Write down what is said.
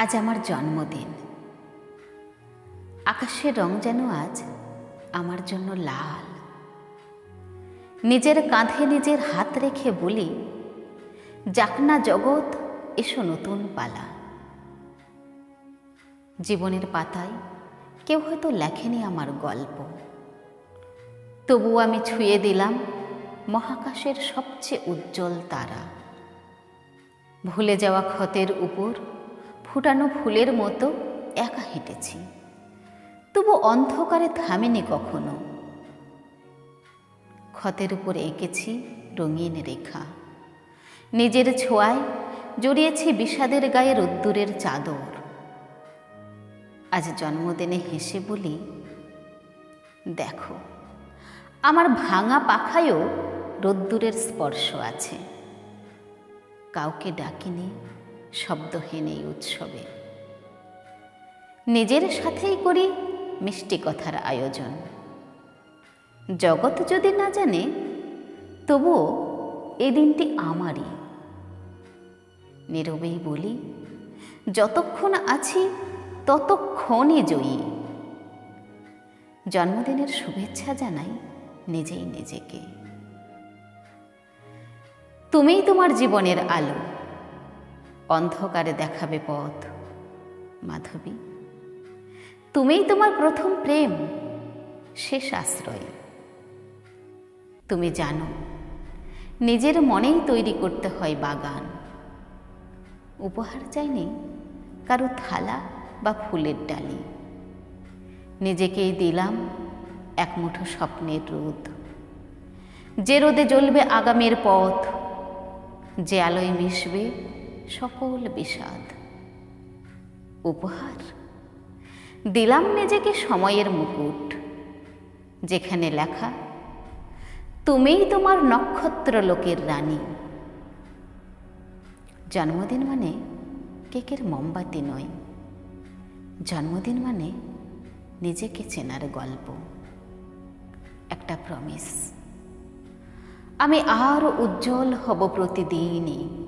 আজ আমার জন্মদিন। আকাশের রং যেন আজ আমার জন্য লাল। নিজের কাঁধে নিজের হাত রেখে বলি, যাক না জগৎ, এসো নতুন পালা। জীবনের পাতায় কেউ হয়তো লেখেনি আমার গল্প। তবু আমি ছুঁয়ে দিলাম মহাকাশের সবচেয়ে উজ্জ্বল তারা। ভুলে যাওয়া ক্ষতের উপর ফুটানো ফুলের মতো একা হেঁটেছি। তবু অন্ধকারে থামেনি কখনো। ক্ষতের উপর এঁকেছি রঙিন রেখা। নিজের ছোঁয়ায় জড়িয়েছি বিষাদের গায়ে রোদ্দুরের চাদর। আজ জন্মদিনে হেসে বলি, দেখো, আমার ভাঙা পাখায়ও রোদ্দুরের স্পর্শ আছে। কাউকে ডাকিনি শব্দহীন এই উৎসবে। নিজের সাথেই করি মিষ্টি কথার আয়োজন। জগৎ যদি না জানে, তবুও এই দিনটি আমারই। নীরবেই বলি, যতক্ষণ আছি, ততক্ষণই জয়ী। জন্মদিনের শুভেচ্ছা জানাই নিজেই নিজেকে। তুমিই তোমার জীবনের আলো। অন্ধকারে দেখাবে পথ। মাধবী, তুমিই তোমার প্রথম প্রেম, শেষ আশ্রয়। তুমি জানো, নিজের মনেই তৈরি করতে হয় বাগান। উপহার চাইনি কারও থালা বা ফুলের ডালি। নিজেকেই দিলাম এক মুঠো স্বপ্নের রোদ। যে রোদে জ্বলবে আগামের পথ, যে আলোয় মিশবে সকল বিষাদ। উপহার? দিলাম নিজেকে সময়ের মুকুট, যেখানে লেখা, তুমিই তোমার নক্ষত্র লোকের রানী। জন্মদিন মানে কেকের মোমবাতি নয়। জন্মদিন মানে নিজেকে চেনার গল্প। একটা প্রমিস আমি আরও উজ্জ্বল হব প্রতিদিনই।